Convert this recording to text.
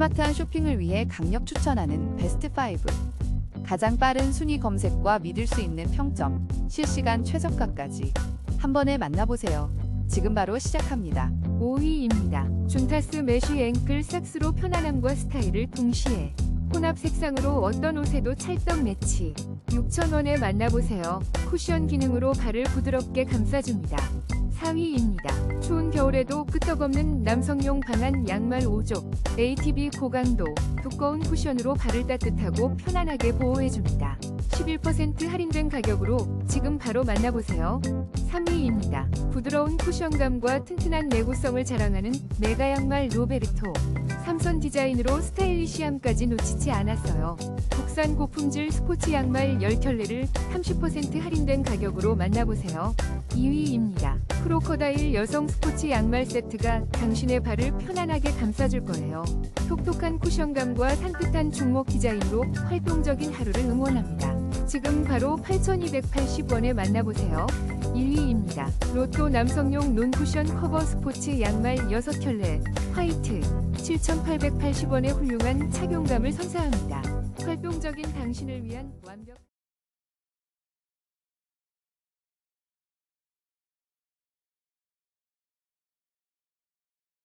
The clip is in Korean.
스마트한 쇼핑을 위해 강력 추천하는 베스트 5. 가장 빠른 순위 검색과 믿을 수 있는 평점, 실시간 최저가까지 한 번에 만나보세요. 지금 바로 시작합니다. 5위입니다. 준타스 메쉬 앵클 삭스로 편안함과 스타일을 동시에 혼합 색상으로 어떤 옷에도 찰떡 매치. 6,000원에 만나보세요. 쿠션 기능으로 발을 부드럽게 감싸줍니다. 4위입니다. 추운 겨울에도 끄떡없는 남성용 방한 양말 5족. ATB 고강도, 두꺼운 쿠션으로 발을 따뜻하고 편안하게 보호해줍니다. 11% 할인된 가격으로 지금 바로 만나보세요. 3위입니다. 부드러운 쿠션감과 튼튼한 내구성을 자랑하는 메가 양말 로베르토. 삼선 디자인으로 스타일리시함까지 놓치지 않았어요. 국산 고품질 스포츠 양말 10켤레를 30% 할인된 가격으로 만나보세요. 2위입니다. 크로커다일 여성 스포츠 양말 세트가 당신의 발을 편안하게 감싸줄 거예요. 톡톡한 쿠션감과 산뜻한 중목 디자인으로 활동적인 하루를 응원합니다. 지금 바로 8,280원에 만나보세요. 1위입니다. 로또 남성용 논쿠션 커버 스포츠 양말 6켤레 화이트 7,880원의 훌륭한 착용감을 선사합니다. 활동적인 당신을 위한 완벽